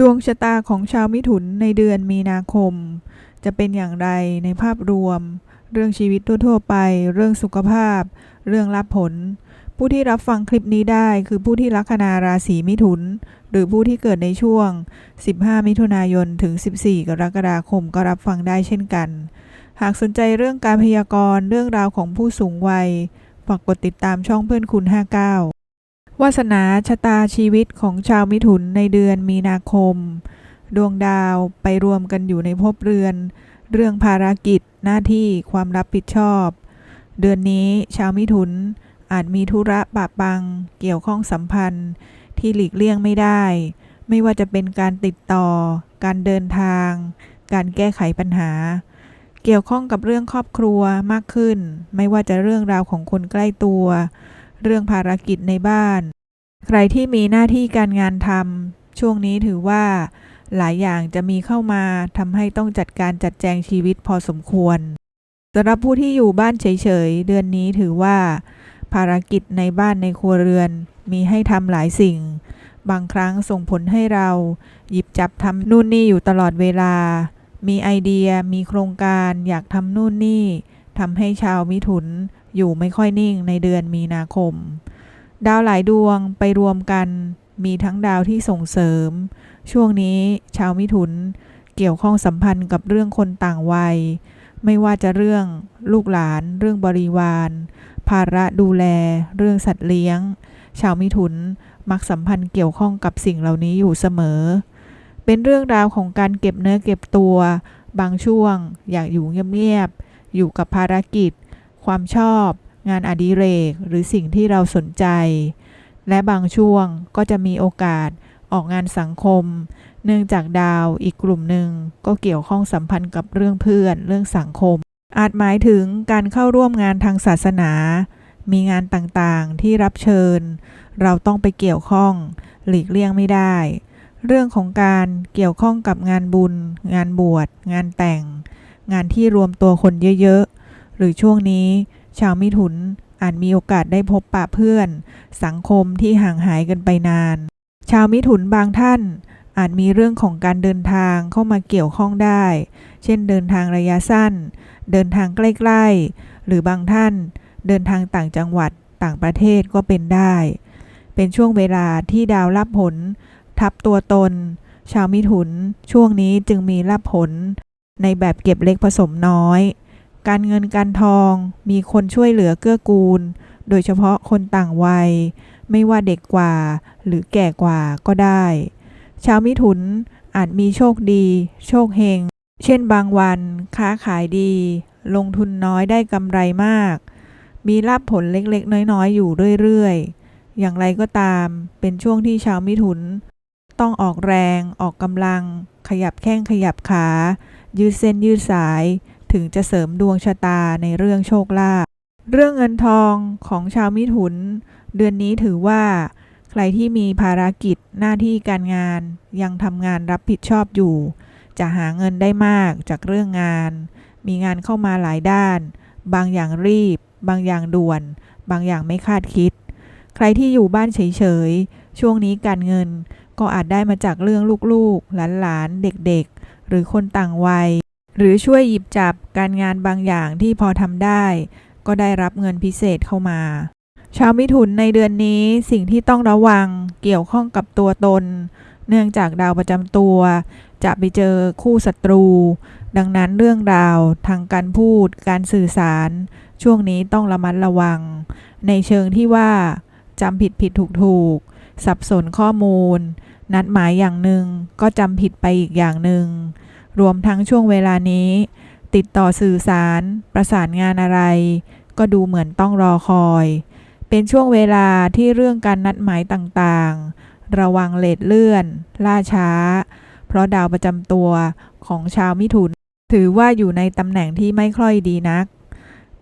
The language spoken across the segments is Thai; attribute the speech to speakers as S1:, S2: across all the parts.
S1: ดวงชะตาของชาวมิถุนในเดือนมีนาคม จะเป็นอย่างไรในภาพรวม เรื่องชีวิตทั่วๆไป เรื่องสุขภาพ เรื่องรับผล ผู้ที่รับฟังคลิปนี้ได้คือผู้ที่ลัคนาราศีมิถุน หรือผู้ที่เกิดในช่วง 15 มิถุนายนถึง 14 กรกฎาคมก็รับฟังได้เช่นกัน หากสนใจเรื่องการพยากรณ์เรื่องราวของผู้สูงวัยฝากกดติดตามช่องเพื่อนคุณ 59 วาสนาชะตาชีวิตของชาวมิถุนในเดือนมีนาคม ดวงดาวไปรวมกันอยู่ในภพเรือน เรื่องภารกิจหน้าที่ความรับผิดชอบ เดือนนี้ชาวมิถุนอาจมีธุระปะปัง เกี่ยวข้องสัมพันธ์ที่หลีกเลี่ยงไม่ได้ ไม่ว่าจะเป็นการติดต่อ การเดินทาง การแก้ไขปัญหา เกี่ยวข้องกับเรื่องครอบครัวมากขึ้น ไม่ว่าจะเรื่องราวของคนใกล้ตัว เรื่องภารกิจในบ้าน ใครที่มีหน้าที่การงานทำช่วงนี้ถือว่าหลายอย่างจะมีเข้ามาทำให้ต้องจัดการจัดแจงชีวิตพอสมควรสำหรับผู้ที่อยู่บ้านเฉยๆ เดือนนี้ถือว่า ภารกิจในบ้านในครัวเรือนมีให้ทำหลายสิ่ง บางครั้งส่งผลให้เรา หยิบจับทำนู่นนี่อยู่ตลอดเวลา มีไอเดียมีโครงการอยากทำนู่นนี่ทำให้ชาวมิถุนอยู่ไม่ค่อยนิ่งในเดือนมีนาคม ดาวหลายดวงไปรวมกัน มีทั้งดาวที่ส่งเสริม ช่วงนี้ชาวมิถุนเกี่ยวข้องสัมพันธ์กับเรื่องคนต่างวัย ไม่ว่าจะเรื่องลูกหลาน เรื่องบริวาร ภาระดูแล เรื่องสัตว์เลี้ยง ชาวมิถุนมักสัมพันธ์เกี่ยวข้องกับสิ่งเหล่านี้อยู่เสมอ เป็นเรื่องราวของการเก็บเนื้อเก็บตัว บางช่วงอยากอยู่เงียบๆอยู่กับภารกิจ ความชอบ งานอดิเรกหรือสิ่งที่เราสนใจ และบางช่วงก็จะมีโอกาสออกงานสังคม เนื่องจากดาวอีกกลุ่มหนึ่งก็เกี่ยวข้องสัมพันธ์กับเรื่องเพื่อนเรื่องสังคม อาจหมายถึงการเข้าร่วมงานทางศาสนา มีงานต่างๆที่รับเชิญ เราต้องไปเกี่ยวข้อง หลีกเลี่ยงไม่ได้ เรื่องของการเกี่ยวข้องกับงานบุญ งานบวช งานแต่ง งานที่รวมตัวคนเยอะๆ หรือช่วงนี้ ชาวมิถุนอาจมีโอกาสได้พบปะเพื่อน สังคมที่ห่างหายกันไปนาน ชาวมิถุนบางท่านอาจมีเรื่องของการเดินทางเข้ามาเกี่ยวข้องได้ เช่นเดินทางระยะสั้น เดินทางใกล้ ๆ หรือบางท่านเดินทางต่างจังหวัดต่างประเทศก็เป็นได้ เป็นช่วงเวลาที่ดาวรับผล ทับตัวตน ชาวมิถุนช่วงนี้จึงมีรับผล ในแบบเก็บเล็กผสมน้อย การเงินการทองมีคนช่วยเหลือเกื้อกูล โดยเฉพาะคนต่างวัย ไม่ว่าเด็กกว่าหรือแก่กว่าก็ได้ ชาวมิถุนอาจมีโชคดี โชคเฮง เช่นบางวันค้าขายดี ลงทุนน้อยได้กำไรมาก มีลาบผลเล็กๆ น้อยๆ อยู่เรื่อยๆ อย่างไรก็ตาม เป็นช่วงที่ชาวมิถุน ต้องออกแรง ออกกำลัง ขยับแข้งขยับขา ยืดเส้นยืดสาย ถึงจะเสริมดวงชะตาในเรื่องโชคลาภเรื่องเงินทองของชาวมิถุน เดือนนี้ถือว่า ใครที่มีภารกิจหน้าที่การงาน ยังทำงานรับผิดชอบอยู่ จะหาเงินได้มากจากเรื่องงาน มีงานเข้ามาหลายด้าน บางอย่างรีบ บางอย่างด่วน บางอย่างไม่คาดคิด ใครที่อยู่บ้านเฉยๆช่วงนี้การเงินก็อาจได้มาจากเรื่องลูกๆ หลานๆ เด็กๆ หรือคนต่างวัย หรือช่วยหยิบจับการงานบางอย่างที่พอทำได้ ก็ได้รับเงินพิเศษเข้ามา ชาวมิถุนในเดือนนี้สิ่งที่ต้องระวังเกี่ยวข้องกับตัวตน เนื่องจากดาวประจำตัว จะไปเจอคู่ศัตรู ดังนั้นเรื่องราวทางการพูด การสื่อสาร ช่วงนี้ต้องระมัดระวัง ในเชิงที่ว่าจำผิดผิดถูกถูกสับสนข้อมูล นัดหมายอย่างหนึ่งก็จำผิดไปอีกอย่างหนึ่ง รวมทั้งช่วงเวลานี้ ติดต่อสื่อสาร ประสานงานอะไร ก็ดูเหมือนต้องรอคอย เป็นช่วงเวลาที่เรื่องการนัดหมายต่างๆ ระวังเลทเลื่อน ล่าช้า เพราะดาวประจำตัวของชาวมิถุน ถือว่าอยู่ในตำแหน่งที่ไม่ค่อยดีนัก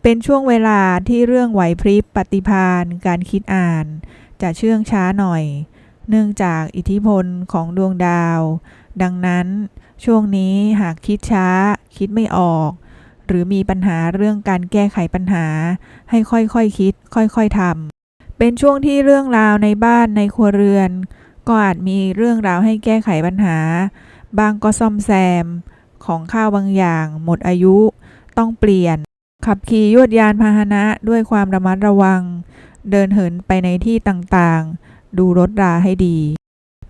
S1: เป็นช่วงเวลาที่เรื่องไหวพริบปฏิภาณการคิดอ่าน จะเชื่องช้าหน่อย เนื่องจากอิทธิพลของดวงดาว ดังนั้น ช่วงนี้หากคิดช้า คิดไม่ออก หรือมีปัญหาเรื่องการแก้ไขปัญหา ให้ค่อยๆคคิด ค่อยๆทำเป็นช่วงที่เรื่องราวในบ้านในครัวเรือน ก็อาจมีเรื่องราวให้แก้ไขปัญหา บางก็ซ่อมแซม ของข้าวบางอย่าง หมดอายุ ต้องเปลี่ยน ขับขี่ยวดยานพาหนะด้วยความระมัดระวัง เดินเหินไปในที่ต่างๆ ดูรถราให้ดี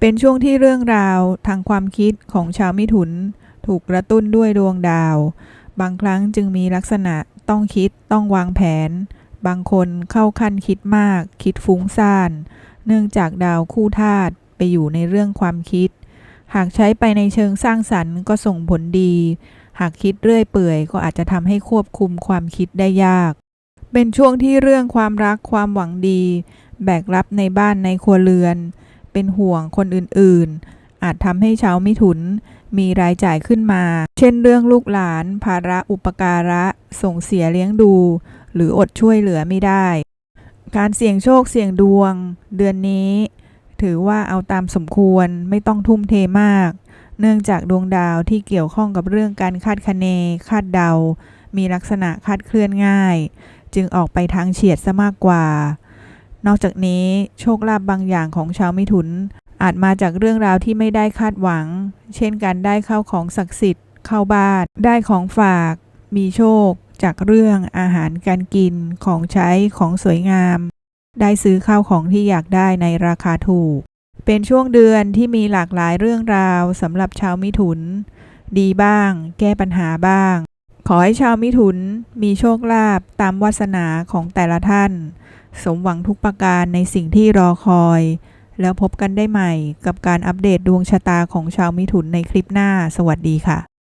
S1: เป็นช่วงที่เรื่องราวทางความคิดของชาวมิถุน ถูกกระตุ้นด้วยดวงดาว บางครั้งจึงมีลักษณะต้องคิดต้องวางแผน บางคนเข้าขั้นคิดมาก คิดฟุ้งซ่าน เนื่องจากดาวคู่ธาตุไปอยู่ในเรื่องความคิด หากใช้ไปในเชิงสร้างสรรค์ก็ส่งผลดี หากคิดเรื่อยเปื่อยก็อาจจะทำให้ควบคุมความคิดได้ยาก เป็นช่วงที่เรื่องความรักความหวังดี แบกรับในบ้านในครัวเรือน เป็นห่วงคนอื่นๆ อาจทำให้ชาวมิถุนมีรายจ่ายขึ้นมา เช่นเรื่องลูกหลาน ภาระอุปการะ ส่งเสียเลี้ยงดู หรืออดช่วยเหลือไม่ได้ การเสี่ยงโชคเสี่ยงดวง เดือนนี้ ถือว่าเอาตามสมควรไม่ต้องทุ่มเทมาก เนื่องจากดวงดาวที่เกี่ยวข้องกับเรื่องการคาดคะเน คาดเดา มีลักษณะคาดเคลื่อนง่าย จึงออกไปทางเฉียดซะมากกว่า นอกจากนี้โชคลาภบางอย่างของชาวมิถุน อาจมาจากเรื่องราวที่ไม่ได้คาดหวัง เช่นการได้เข้าของศักดิ์สิทธิ์ เข้าบ้าน ได้ของฝาก มีโชค จากเรื่องอาหารการกิน ของใช้ของสวยงาม ได้ซื้อข้าวของที่อยากได้ในราคาถูก เป็นช่วงเดือนที่มีหลากหลายเรื่องราวสำหรับชาวมิถุน ดีบ้าง แก้ปัญหาบ้าง ขอให้ชาวมิถุนมีโชคลาภตามวาสนาของแต่ละท่าน สมหวังทุกประการในสิ่งที่รอคอย แล้วพบกันได้ใหม่กับการอัปเดตดวงชะตาของชาวมิถุนในคลิปหน้า สวัสดีค่ะ